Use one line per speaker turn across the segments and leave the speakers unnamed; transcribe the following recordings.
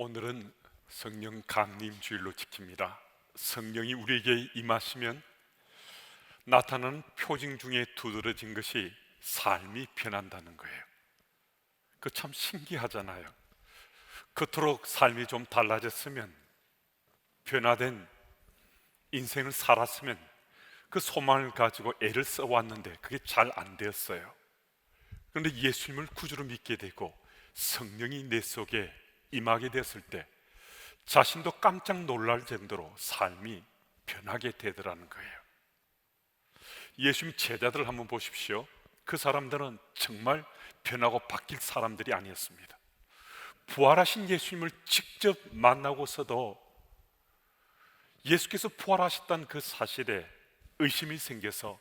오늘은 성령 강림 주일로 지킵니다. 성령이 우리에게 임하시면 나타나는 표징 중에 두드러진 것이 삶이 변한다는 거예요. 그 참 신기하잖아요. 그토록 삶이 좀 달라졌으면 변화된 인생을 살았으면 그 소망을 가지고 애를 써왔는데 그게 잘 안 되었어요. 그런데 예수님을 구주로 믿게 되고 성령이 내 속에 임하게 됐을 때 자신도 깜짝 놀랄 정도로 삶이 변하게 되더라는 거예요. 예수님 제자들 한번 보십시오. 그 사람들은 정말 변하고 바뀔 사람들이 아니었습니다. 부활하신 예수님을 직접 만나고서도 예수께서 부활하셨다는 그 사실에 의심이 생겨서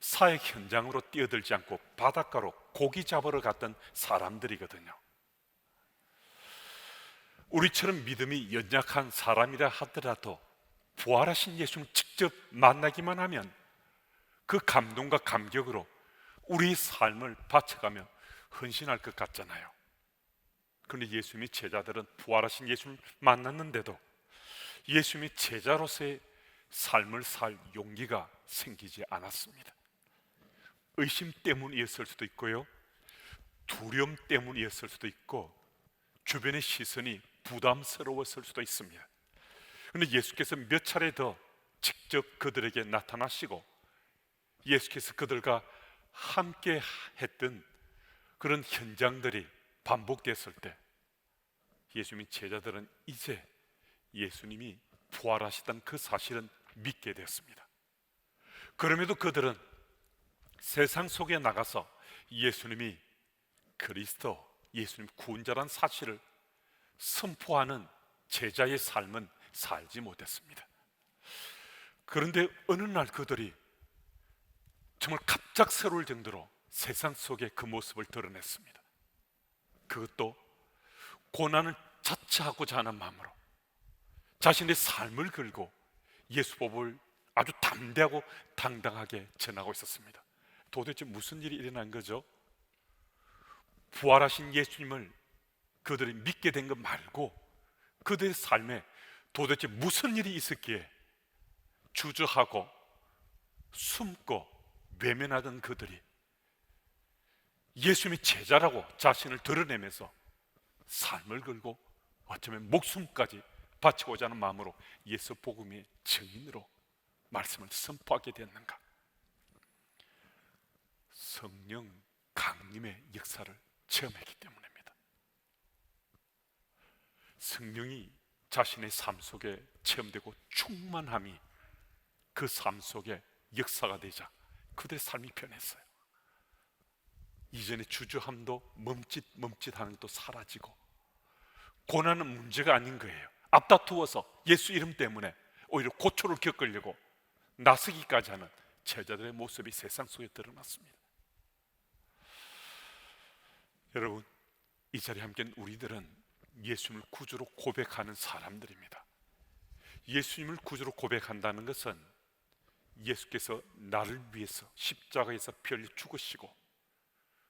사역 현장으로 뛰어들지 않고 바닷가로 고기 잡으러 갔던 사람들이거든요. 우리처럼 믿음이 연약한 사람이라 하더라도 부활하신 예수님 직접 만나기만 하면 그 감동과 감격으로 우리 삶을 바쳐가며 헌신할 것 같잖아요. 그런데 예수님의 제자들은 부활하신 예수님을 만났는데도 예수님의 제자로서의 삶을 살 용기가 생기지 않았습니다. 의심 때문이었을 수도 있고요. 두려움 때문이었을 수도 있고 주변의 시선이 부담스러웠을 수도 있습니다. 그런데 예수께서 몇 차례 더 직접 그들에게 나타나시고 예수께서 그들과 함께 했던 그런 현장들이 반복됐을 때 예수님의 제자들은 이제 예수님이 부활하시던 그 사실은 믿게 되었습니다. 그럼에도 그들은 세상 속에 나가서 예수님이 그리스도, 예수님 구원자란 사실을 선포하는 제자의 삶은 살지 못했습니다. 그런데 어느 날 그들이 정말 갑작스러울 정도로 세상 속에 그 모습을 드러냈습니다. 그것도 고난을 자처하고자 하는 마음으로 자신의 삶을 걸고 예수법을 아주 담대하고 당당하게 전하고 있었습니다. 도대체 무슨 일이 일어난 거죠? 부활하신 예수님을 그들이 믿게 된 것 말고 그들의 삶에 도대체 무슨 일이 있었기에 주저하고 숨고 외면하던 그들이 예수님의 제자라고 자신을 드러내면서 삶을 걸고 어쩌면 목숨까지 바치고자 하는 마음으로 예수 복음의 증인으로 말씀을 선포하게 되었는가? 성령 강림의 역사를 체험했기 때문입니다. 성령이 자신의 삶 속에 체험되고 충만함이 그 삶 속에 역사가 되자 그들의 삶이 변했어요. 이전의 주저함도 멈칫 멈칫하는 것도 사라지고 고난은 문제가 아닌 거예요. 앞다투어서 예수 이름 때문에 오히려 고초를 겪으려고 나서기까지 하는 제자들의 모습이 세상 속에 드러났습니다. 여러분, 이 자리에 함께 우리들은 예수님을 구주로 고백하는 사람들입니다. 예수님을 구주로 고백한다는 것은 예수께서 나를 위해서 십자가에서 피 흘려 죽으시고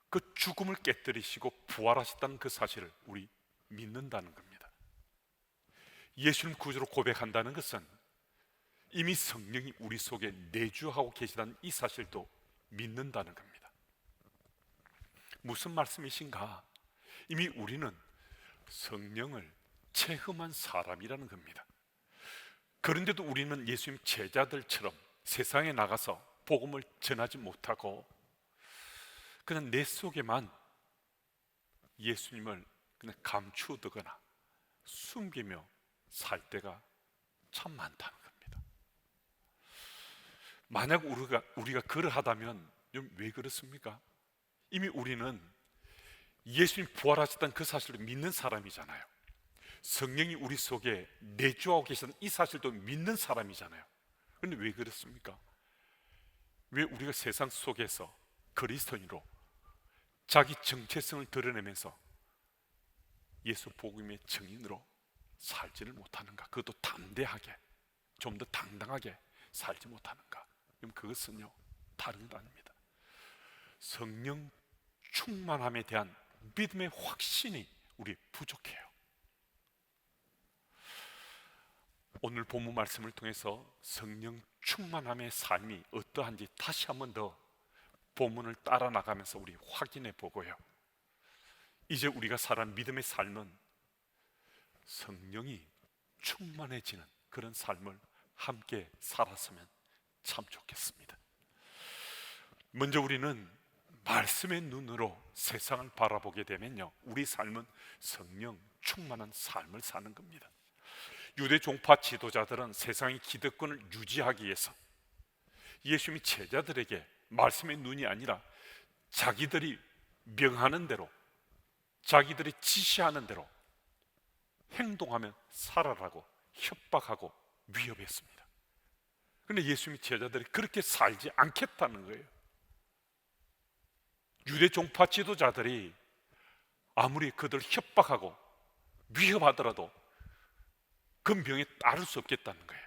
그 죽음을 깨뜨리시고 부활하셨다는 그 사실을 우리 믿는다는 겁니다. 예수님 구주로 고백한다는 것은 이미 성령이 우리 속에 내주하고 계시다는 이 사실도 믿는다는 겁니다. 무슨 말씀이신가? 이미 우리는 성령을 체험한 사람이라는 겁니다. 그런데도 우리는 예수님 제자들처럼 세상에 나가서 복음을 전하지 못하고 그냥 내 속에만 예수님을 그냥 감추두거나 숨기며 살 때가 참 많다는 겁니다. 만약 우리가 우리가 그러하다면 왜 그렇습니까? 이미 우리는 예수님 부활하셨다는 그 사실을 믿는 사람이잖아요. 성령이 우리 속에 내주하고 계시다는 이 사실도 믿는 사람이잖아요. 그런데 왜 그렇습니까? 왜 우리가 세상 속에서 그리스도인으로 자기 정체성을 드러내면서 예수 복음의 증인으로 살지를 못하는가? 그것도 담대하게 좀 더 당당하게 살지 못하는가? 그럼 그것은요 다른 것 아닙니다. 성령 충만함에 대한 믿음의 확신이 우리 부족해요. 오늘 본문 말씀을 통해서 성령 충만함의 삶이 어떠한지 다시 한번 더 본문을 따라 나가면서 우리 확인해 보고요. 이제 우리가 살아가는 믿음의 삶은 성령이 충만해지는 그런 삶을 함께 살았으면 참 좋겠습니다. 먼저 우리는 말씀의 눈으로 세상을 바라보게 되면요. 우리 삶은 성령 충만한 삶을 사는 겁니다. 유대 종파 지도자들은 세상의 기득권을 유지하기 위해서 예수님이 제자들에게 말씀의 눈이 아니라 자기들이 명하는 대로 자기들이 지시하는 대로 행동하면 살아라고 협박하고 위협했습니다. 그런데 예수님이 제자들이 그렇게 살지 않겠다는 거예요. 유대 종파 지도자들이 아무리 그들 협박하고 위협하더라도 그 명에 따를 수 없겠다는 거예요.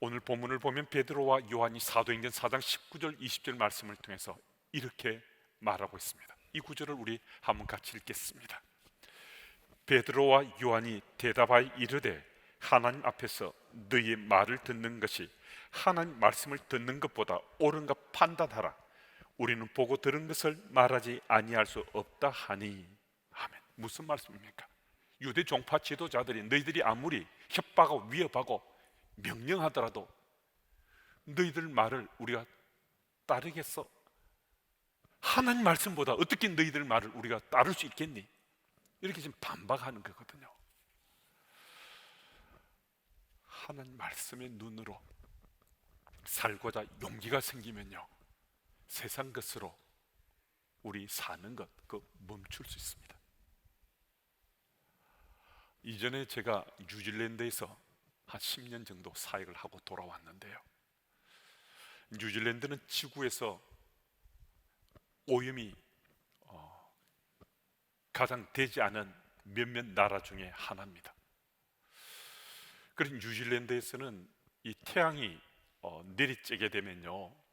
오늘 본문을 보면 베드로와 요한이 사도행전 4장 19절 20절 말씀을 통해서 이렇게 말하고 있습니다. 이 구절을 우리 한번 같이 읽겠습니다. 베드로와 요한이 대답하여 이르되 하나님 앞에서 너희의 말을 듣는 것이 하나님 말씀을 듣는 것보다 옳은가 판단하라. 우리는 보고 들은 것을 말하지 아니할 수 없다 하니 아멘. 무슨 말씀입니까? 유대 종파 지도자들이 너희들이 아무리 협박하고 위협하고 명령하더라도 너희들 말을 우리가 따르겠어? 하나님 말씀보다 어떻게 너희들 말을 우리가 따를 수 있겠니? 이렇게 지금 반박하는 거거든요. 하나님 말씀의 눈으로 살고자 용기가 생기면요. 세상 것으로 우리 사는 것, 그 멈출 수 있습니다. 이전에 제가 뉴질랜드에서 한 10년 정도 사역을 하고 돌아왔는데요. 뉴질랜드는 지구에서 오염이 어, 가장 되지 않은 몇몇 나라 중에 하나입니다. 그래서 뉴질랜드에서는 이 태양이 어, 내리쬐게 되면요, 어,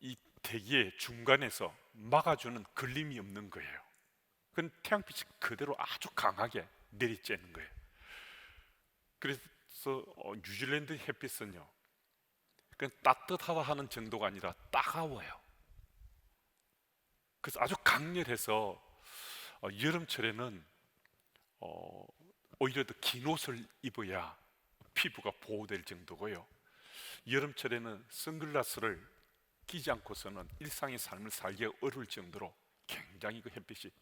이 대기의 중간에서 막아주는 걸림이 없는 거예요. 그건 태양빛이 그대로 아주 강하게 내리쬐는 거예요. 그래서 어, 뉴질랜드 햇빛은요, 그냥 따뜻하다 하는 정도가 아니라 따가워요. 그래서 아주 강렬해서 어, 여름철에는 어, 오히려 더 긴 옷을 입어야 피부가 보호될 정도고요. 여름철에는 선글라스를 끼지 않고서는 일상의 삶을 살기 어려울 정도로 굉장히 그 햇빛이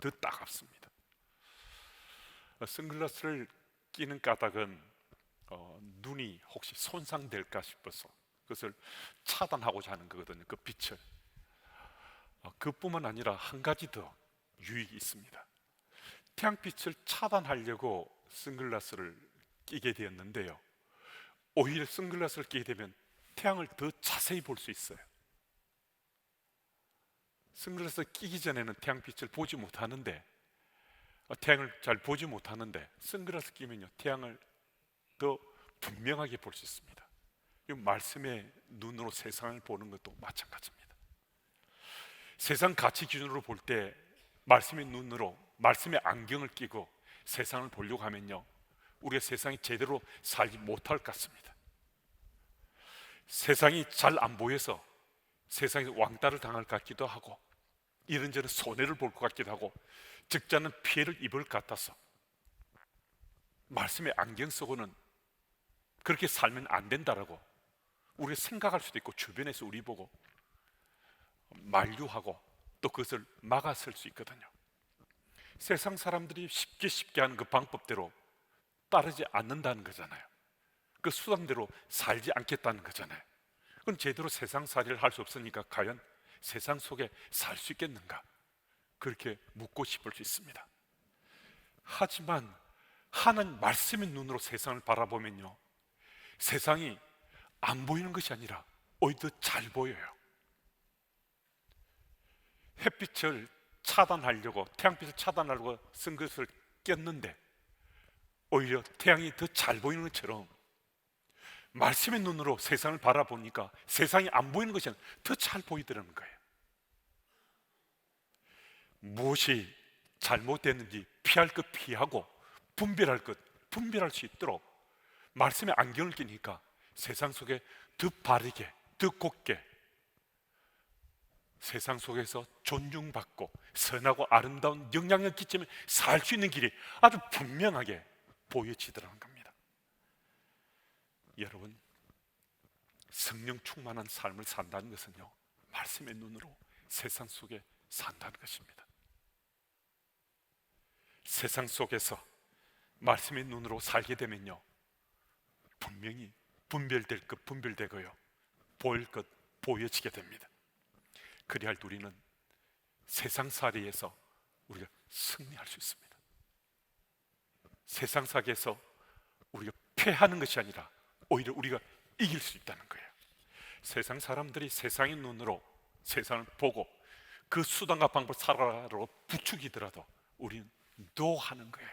더 따갑습니다. 어, 선글라스를 끼는 까닭은 어, 눈이 혹시 손상될까 싶어서 그것을 차단하고자 하는 거거든요. 그 빛을. 어, 그뿐만 아니라 한 가지 더 유익이 있습니다. 태양빛을 차단하려고 선글라스를 끼게 되었는데요. 오히려 선글라스를 끼게 되면 태양을 더 자세히 볼 수 있어요. 선글라스 끼기 전에는 태양빛을 보지 못하는데 어, 태양을 잘 보지 못하는데 선글라스 끼면요 태양을 더 분명하게 볼 수 있습니다. 이 말씀의 눈으로 세상을 보는 것도 마찬가지입니다. 세상 가치 기준으로 볼 때 말씀의 눈으로 말씀의 안경을 끼고 세상을 보려고 하면요 우리가 세상이 제대로 살지 못할 것 같습니다. 세상이 잘 안 보여서 세상에서 왕따를 당할 것 같기도 하고 이런저런 손해를 볼 것 같기도 하고 적잖은 피해를 입을 것 같아서 말씀의 안경 속으로는 그렇게 살면 안 된다라고 우리가 생각할 수도 있고 주변에서 우리 보고 만류하고 또 그것을 막아설 수 있거든요. 세상 사람들이 쉽게 쉽게 하는 그 방법대로 따르지 않는다는 거잖아요. 그 수단대로 살지 않겠다는 거잖아요. 그럼 제대로 세상 살이를 할 수 없으니까 과연 세상 속에 살 수 있겠는가? 그렇게 묻고 싶을 수 있습니다. 하지만 하나님 말씀의 눈으로 세상을 바라보면요. 세상이 안 보이는 것이 아니라 오히려 잘 보여요. 햇빛을 차단하려고 태양빛을 차단하려고 쓴 것을 꼈는데 오히려 태양이 더 잘 보이는 것처럼 말씀의 눈으로 세상을 바라보니까 세상이 안 보이는 것이 더 잘 보이더라는 거예요. 무엇이 잘못됐는지 피할 것 피하고 분별할 것, 분별할 수 있도록 말씀에 안경을 끼니까 세상 속에 더 바르게, 더 곱게 세상 속에서 존중받고 선하고 아름다운 영향력 끼치며 살 수 있는 길이 아주 분명하게 보여지더라는 겁니다. 여러분, 성령 충만한 삶을 산다는 것은요, 말씀의 눈으로 세상 속에 산다는 것입니다. 세상 속에서 말씀의 눈으로 살게 되면요, 분명히 분별될 것 분별되고요, 보일 것 보여지게 됩니다. 그리할 때 우리는 세상살이에서 우리가 승리할 수 있습니다. 세상살이에서 우리가 패하는 것이 아니라 오히려 우리가 이길 수 있다는 거예요. 세상 사람들이 세상의 눈으로 세상을 보고 그 수단과 방법 살아로 부추기더라도 우리는 노하는 거예요.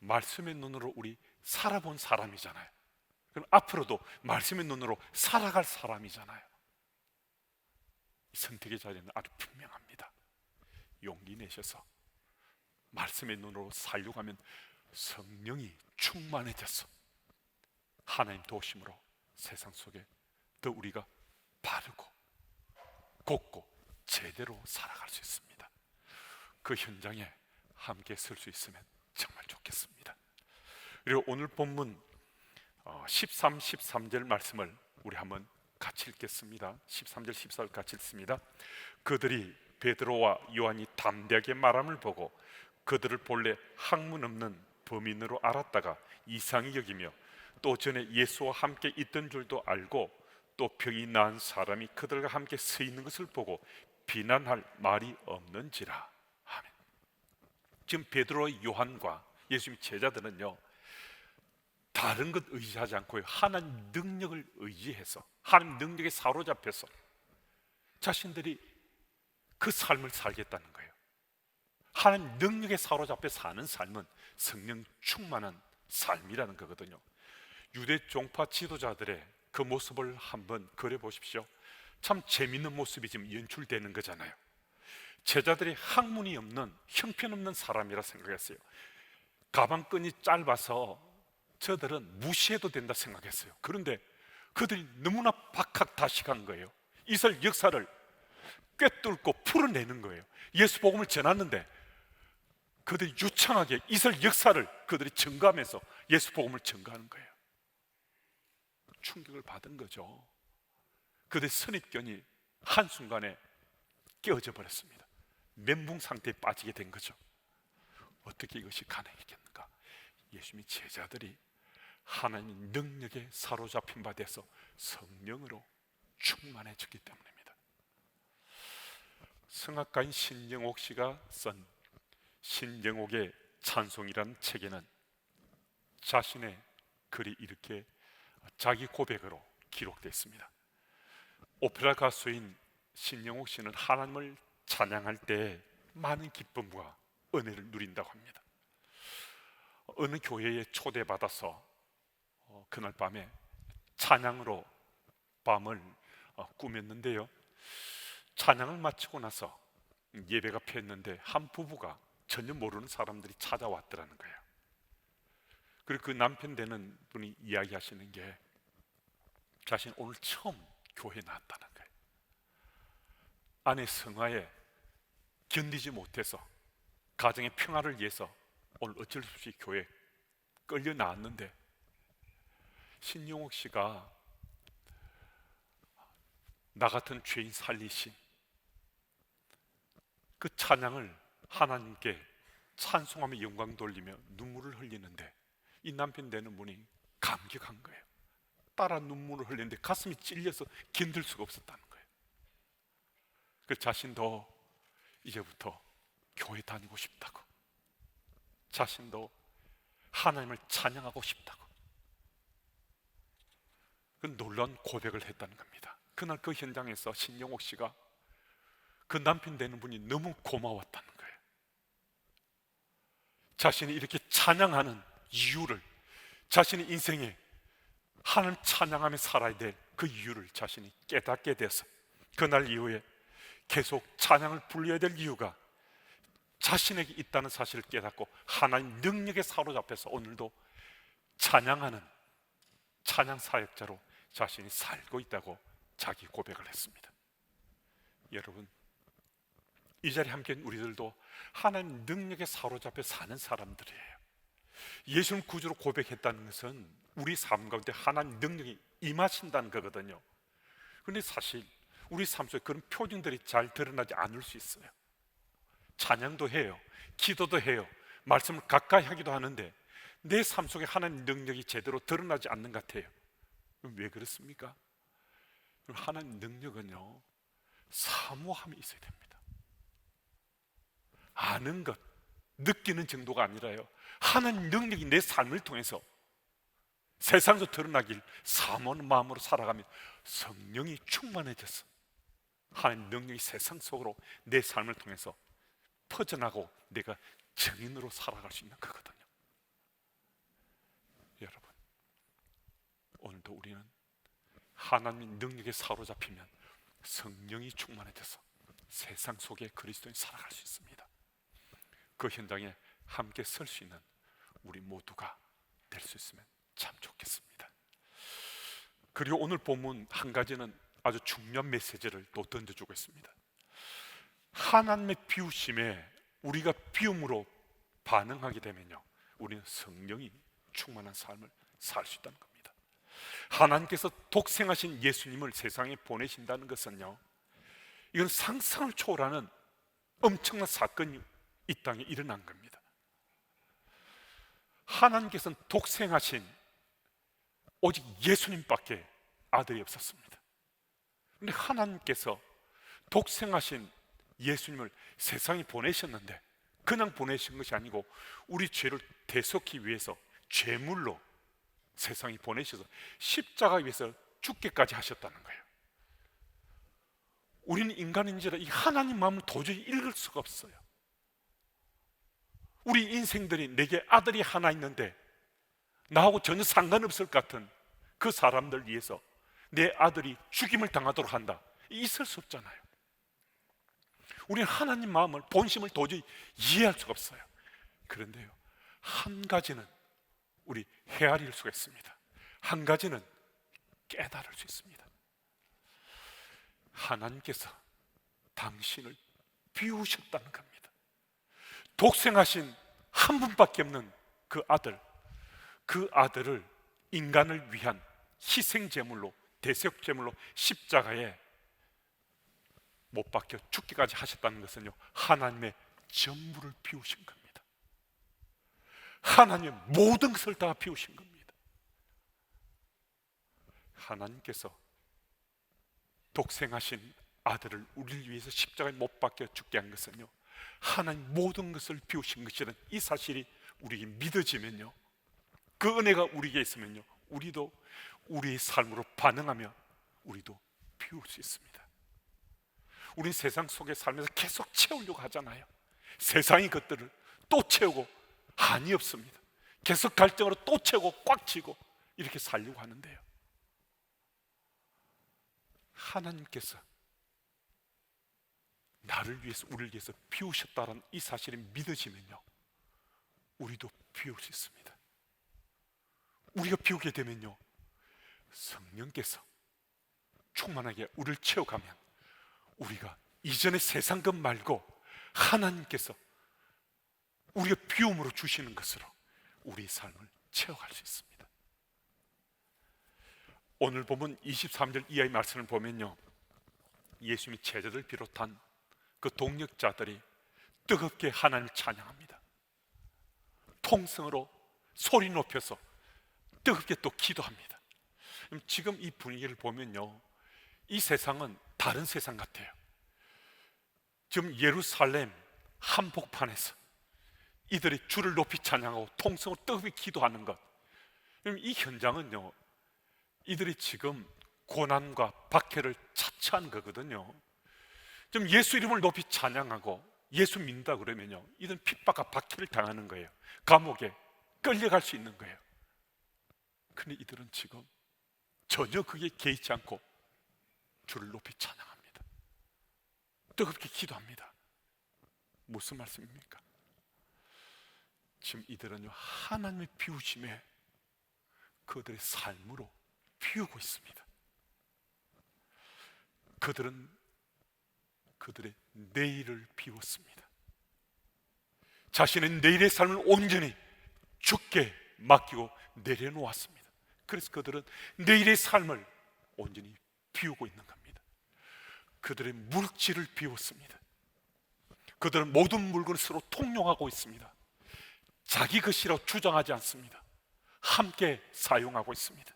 말씀의 눈으로 우리 살아본 사람이잖아요. 그럼 앞으로도 말씀의 눈으로 살아갈 사람이잖아요. 이 선택의 자리는 아주 분명합니다. 용기 내셔서 말씀의 눈으로 살려고 하면 성령이 충만해져서 하나님 도심으로 세상 속에 더 우리가 바르고 곱고 제대로 살아갈 수 있습니다. 그 현장에 함께 설 수 있으면 정말 좋겠습니다. 그리고 오늘 본문 13, 13절 말씀을 우리 한번 같이 읽겠습니다. 13절 14절 같이 읽습니다. 그들이 베드로와 요한이 담대하게 말함을 보고 그들을 본래 학문 없는 범인으로 알았다가 이상히 여기며 또 전에 예수와 함께 있던 줄도 알고 또 병이 나은 사람이 그들과 함께 서 있는 것을 보고 비난할 말이 없는지라 아멘. 지금 베드로 요한과 예수님 제자들은요 다른 것 의지하지 않고 하나님 능력을 의지해서 하나님 능력에 사로잡혀서 자신들이 그 삶을 살겠다는 거예요. 하나님 능력에 사로잡혀 사는 삶은 성령 충만한 삶이라는 거거든요. 유대 종파 지도자들의 그 모습을 한번 그려 보십시오. 참 재밌는 모습이 지금 연출되는 거잖아요. 제자들이 학문이 없는 형편없는 사람이라 생각했어요. 가방끈이 짧아서 저들은 무시해도 된다 생각했어요. 그런데 그들이 너무나 박학다식한 거예요. 이스라엘 역사를 꿰뚫고 풀어내는 거예요. 예수 복음을 전하는데 그들이 유창하게 이스라엘 역사를 그들이 증가하면서 예수 복음을 증가하는 거예요. 충격을 받은 거죠. 그들의 선입견이 한순간에 깨어져 버렸습니다. 멘붕 상태에 빠지게 된 거죠. 어떻게 이것이 가능했겠는가? 예수님이 제자들이 하나님 능력에 사로잡힌 바 돼서 성령으로 충만해졌기 때문입니다. 성악가인 신정옥 씨가 쓴 신정옥의 찬송이란 책에는 자신의 글이 이렇게 자기 고백으로 기록되어 있습니다. 오페라 가수인 신영옥 씨는 하나님을 찬양할 때 많은 기쁨과 은혜를 누린다고 합니다. 어느 교회에 초대받아서 어, 그날 밤에 찬양으로 밤을 어, 꾸몄는데요. 찬양을 마치고 나서 예배가 폈는데 한 부부가 전혀 모르는 사람들이 찾아왔더라는 거예요. 그리고 그 남편 되는 분이 이야기하시는 게 자신 오늘 처음 교회 나왔다는 거예요. 아내 성화에 견디지 못해서 가정의 평화를 위해서 오늘 어쩔 수 없이 교회 끌려 나왔는데 신용옥 씨가 나 같은 죄인 살리신 그 찬양을 하나님께 찬송하며 영광 돌리며 눈물을 흘리는데 이 남편 되는 분이 감격한 거예요. 따라 눈물을 흘리는데 가슴이 찔려서 견딜 수가 없었다는 거예요. 그 자신도 이제부터 교회 다니고 싶다고, 자신도 하나님을 찬양하고 싶다고. 그 놀라운 고백을 했다는 겁니다. 그날 그 현장에서 신영옥 씨가 그 남편 되는 분이 너무 고마웠다는 거예요. 자신이 이렇게 찬양하는 이유를 자신의 인생에 하나님 찬양하며 살아야 될 그 이유를 자신이 깨닫게 돼서 그날 이후에 계속 찬양을 불러야 될 이유가 자신에게 있다는 사실을 깨닫고 하나님 능력에 사로잡혀서 오늘도 찬양하는 찬양 사역자로 자신이 살고 있다고 자기 고백을 했습니다. 여러분 이 자리에 함께 우리들도 하나님 능력에 사로잡혀 사는 사람들이에요. 예수님 구주로 고백했다는 것은 우리 삶 가운데 하나님 능력이 임하신다는 거거든요. 그런데 사실 우리 삶 속에 그런 표징들이 잘 드러나지 않을 수 있어요. 찬양도 해요. 기도도 해요. 말씀을 가까이 하기도 하는데 내 삶 속에 하나님 능력이 제대로 드러나지 않는 것 같아요. 왜 그렇습니까? 하나님 능력은요, 사모함이 있어야 됩니다. 아는 것, 느끼는 정도가 아니라요. 하나님 능력이 내 삶을 통해서 세상에서 드러나길 사모하는 마음으로 살아가면 성령이 충만해져서 하나님 능력이 세상 속으로 내 삶을 통해서 퍼져나고 내가 증인으로 살아갈 수 있는 거거든요. 여러분, 오늘도 우리는 하나님 능력에 사로잡히면 성령이 충만해져서 세상 속에 그리스도인 살아갈 수 있습니다. 그 현장에 함께 설 수 있는 우리 모두가 될 수 있으면 참 좋겠습니다. 그리고 오늘 본문 한 가지는 아주 중요한 메시지를 또 던져주고 있습니다. 하나님의 비우심에 우리가 비움으로 반응하게 되면요, 우리는 성령이 충만한 삶을 살 수 있다는 겁니다. 하나님께서 독생하신 예수님을 세상에 보내신다는 것은요, 이건 상상을 초월하는 엄청난 사건이 이 땅에 일어난 겁니다. 하나님께서는 독생하신 오직 예수님밖에 아들이 없었습니다. 그런데 하나님께서 독생하신 예수님을 세상에 보내셨는데 그냥 보내신 것이 아니고 우리 죄를 대속히 위해서 죄물로 세상에 보내셔서 십자가 위해서 죽게까지 하셨다는 거예요. 우리는 인간인지라 이 하나님 마음을 도저히 읽을 수가 없어요. 우리 인생들이 내게 아들이 하나 있는데 나하고 전혀 상관없을 것 같은 그 사람들 위해서 내 아들이 죽임을 당하도록 한다. 있을 수 없잖아요. 우리는 하나님 마음을 본심을 도저히 이해할 수가 없어요. 그런데요, 한 가지는 우리 헤아릴 수가 있습니다. 한 가지는 깨달을 수 있습니다. 하나님께서 당신을 비우셨다는 겁니다. 독생하신 한 분밖에 없는 그 아들, 그 아들을 인간을 위한 희생 제물로 대속 제물로 십자가에 못 박혀 죽기까지 하셨다는 것은요 하나님의 전부를 비우신 겁니다. 하나님의 모든 것을 다 비우신 겁니다. 하나님께서 독생하신 아들을 우리를 위해서 십자가에 못 박혀 죽게 한 것은요 하나님 모든 것을 비우신 것이라는 이 사실이 우리에게 믿어지면요 그 은혜가 우리에게 있으면요 우리도 우리의 삶으로 반응하며 우리도 비울 수 있습니다. 우리 세상 속에 살면서 계속 채우려고 하잖아요. 세상이 것들을 또 채우고 한이 없습니다. 계속 갈증으로 또 채우고 꽉 치고 이렇게 살려고 하는데요. 하나님께서 나를 위해서 우리를 위해서 비우셨다는 이 사실이 믿어지면요. 우리도 비울 수 있습니다. 우리가 비우게 되면요. 성령께서 충만하게 우리를 채워가면 우리가 이전의 세상 것 말고 하나님께서 우리가 비움으로 주시는 것으로 우리 삶을 채워갈 수 있습니다. 오늘 보면 23절 이하의 말씀을 보면요. 예수님이 제자들 비롯한 그 동력자들이 뜨겁게 하나님을 찬양합니다. 통성으로 소리 높여서 뜨겁게 또 기도합니다. 지금 이 분위기를 보면요. 이 세상은 다른 세상 같아요. 지금 예루살렘 한복판에서 이들이 주를 높이 찬양하고 통성으로 뜨겁게 기도하는 것. 이 현장은요, 이들이 지금 고난과 박해를 차치한 거거든요. 좀 예수 이름을 높이 찬양하고 예수 믿는다 그러면요, 이들은 핍박과 박해를 당하는 거예요. 감옥에 끌려갈 수 있는 거예요. 근데 이들은 지금 전혀 그게 개의치 않고 주를 높이 찬양합니다. 뜨겁게 기도합니다. 무슨 말씀입니까? 지금 이들은요 하나님의 비우심에 그들의 삶으로 비우고 있습니다. 그들은 그들의 내일을 비웠습니다. 자신의 내일의 삶을 온전히 죽게 맡기고 내려놓았습니다. 그래서 그들은 내일의 삶을 온전히 비우고 있는 겁니다. 그들의 물질을 비웠습니다. 그들은 모든 물건을 서로 통용하고 있습니다. 자기 것이라고 주장하지 않습니다. 함께 사용하고 있습니다.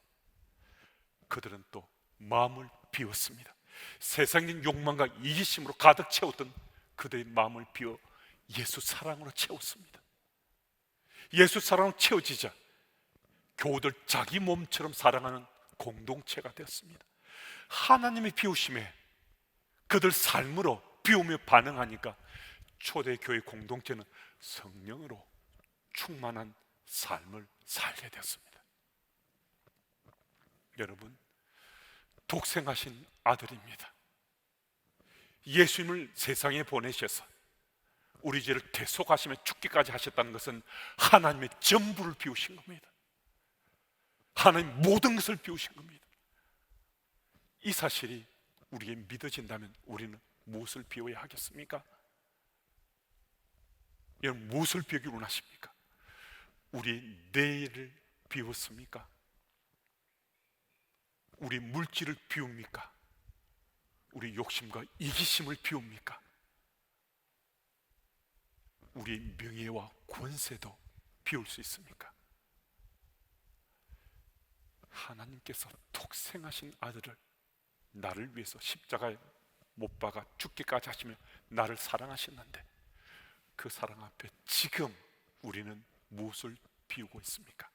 그들은 또 마음을 비웠습니다. 세상적인 욕망과 이기심으로 가득 채웠던 그들의 마음을 비워 예수 사랑으로 채웠습니다. 예수 사랑으로 채워지자 교우들 자기 몸처럼 사랑하는 공동체가 되었습니다. 하나님의 비우심에 그들 삶으로 비우며 반응하니까 초대교회 공동체는 성령으로 충만한 삶을 살게 되었습니다. 여러분, 독생하신 아들입니다. 예수님을 세상에 보내셔서 우리 죄를 대속하시며 죽기까지 하셨다는 것은 하나님의 전부를 비우신 겁니다. 하나님 모든 것을 비우신 겁니다. 이 사실이 우리에게 믿어진다면 우리는 무엇을 비워야 하겠습니까? 여러분 무엇을 비우기 원하십니까? 우리 내일을 비웠습니까? 우리 물질을 비웁니까? 우리 욕심과 이기심을 비웁니까? 우리 명예와 권세도 비울 수 있습니까? 하나님께서 독생하신 아들을 나를 위해서 십자가에 못 박아 죽기까지 하시며 나를 사랑하셨는데 그 사랑 앞에 지금 우리는 무엇을 비우고 있습니까?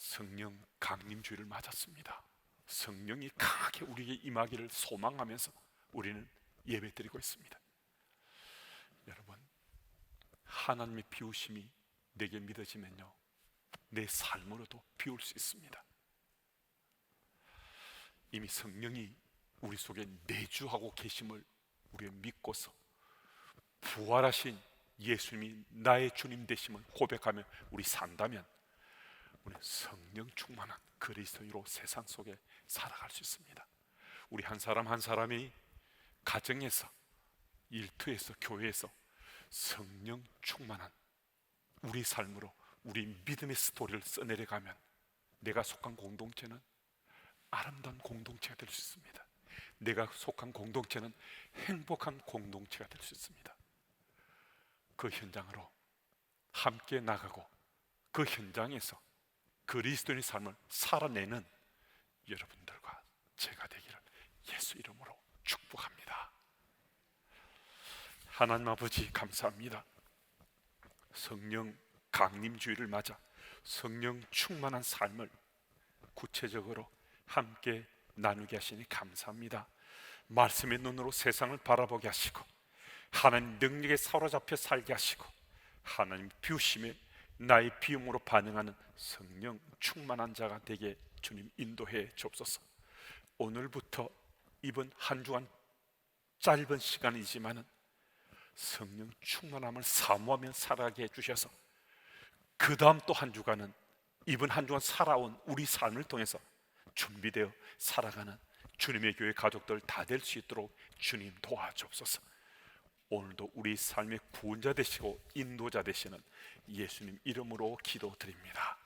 성령 강림주의를 맞았습니다. 성령이 강하게 우리에게 임하기를 소망하면서 우리는 예배드리고 있습니다. 여러분, 하나님의 비우심이 내게 믿어지면요, 내 삶으로도 비울 수 있습니다. 이미 성령이 우리 속에 내주하고 계심을 우리가 믿고서 부활하신 예수님이 나의 주님 되심을 고백하며 우리 산다면 우리 성령 충만한 그리스도인으로 세상 속에 살아갈 수 있습니다. 우리 한 사람 한 사람이 가정에서 일터에서 교회에서 성령 충만한 우리 삶으로 우리 믿음의 스토리를 써내려가면 내가 속한 공동체는 아름다운 공동체가 될 수 있습니다. 내가 속한 공동체는 행복한 공동체가 될 수 있습니다. 그 현장으로 함께 나가고 그 현장에서 그리스도인의 삶을 살아내는 여러분들과 제가 되기를 예수 이름으로 축복합니다. 하나님 아버지 감사합니다. 성령 강림주의를 맞아 성령 충만한 삶을 구체적으로 함께 나누게 하시니 감사합니다. 말씀의 눈으로 세상을 바라보게 하시고 하나님 능력에 사로잡혀 살게 하시고 하나님 비우심에 나의 비움으로 반응하는 성령 충만한 자가 되게 주님 인도해 주옵소서. 오늘부터 이번 한 주간 짧은 시간이지만은 성령 충만함을 사모하며 살아가게 해 주셔서 그 다음 또 한 주간은 이번 한 주간 살아온 우리 삶을 통해서 준비되어 살아가는 주님의 교회 가족들 다 될 수 있도록 주님 도와주옵소서. 오늘도 우리 삶의 구원자 되시고 인도자 되시는 예수님 이름으로 기도드립니다.